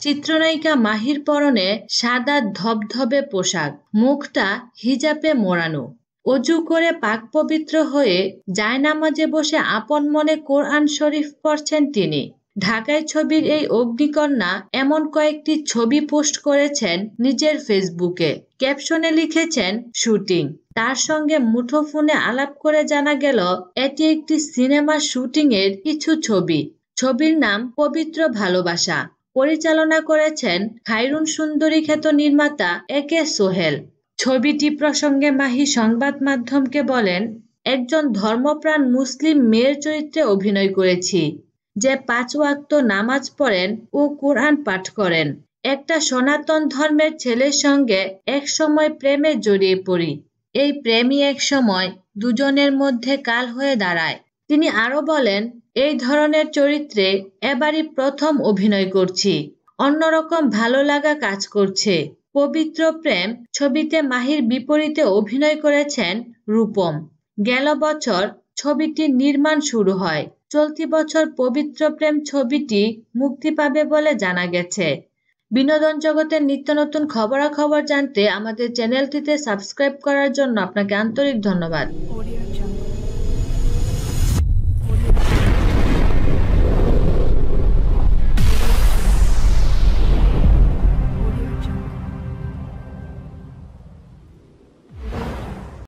চিত্রনায়িকা মাহির পরনে সাদা ধবধবে পোশাক, মুখটা হিজাবে মোড়ানো। অজু করে পাক পবিত্র হয়ে জায়নামাজে বসে আপন মনে কোরআন শরীফ পড়ছেন তিনি। ঢাকায় ছবির এই অগ্নিকন্যা এমন কয়েকটি ছবি পোস্ট করেছেন নিজের ফেসবুকে। ক্যাপশনে লিখেছেন, শুটিং। তার সঙ্গে মুঠোফোনে আলাপ করে জানা গেল, এটি একটি সিনেমা শুটিং এর কিছু ছবি। ছবির নাম পবিত্র ভালোবাসা। পরিচালনা করেছেন খাইরুন সুন্দরী খ্যাত নির্মাতা এ কে সোহেল। ছবিটি প্রসঙ্গে মাহি সংবাদ মাধ্যমকে বলেন, একজন ধর্মপ্রাণ মুসলিম মেয়ের চরিত্রে অভিনয় করেছি, যে পাঁচ ওয়াক্ত নামাজ পড়েন ও কোরআন পাঠ করেন। একটা সনাতন ধর্মের ছেলের সঙ্গে এক সময় প্রেমে জড়িয়ে পড়ি। এই প্রেমই এক সময় দুজনের মধ্যে কাল হয়ে দাঁড়ায়। তিনি আরও বলেন, এই ধরনের চরিত্রে এবারই প্রথম অভিনয় করছি। অন্যরকম ভালো লাগা কাজ করছে। পবিত্র প্রেম ছবিতে মাহির বিপরীতে অভিনয় করেছেন রূপম। গেল বছর ছবিটির নির্মাণ শুরু হয়। চলতি বছর পবিত্র প্রেম ছবিটি মুক্তি পাবে বলে জানা গেছে। বিনোদন জগতের নিত্য নতুন খবরাখবর জানতে আমাদের চ্যানেলটিতে সাবস্ক্রাইব করার জন্য আপনাকে আন্তরিক ধন্যবাদ।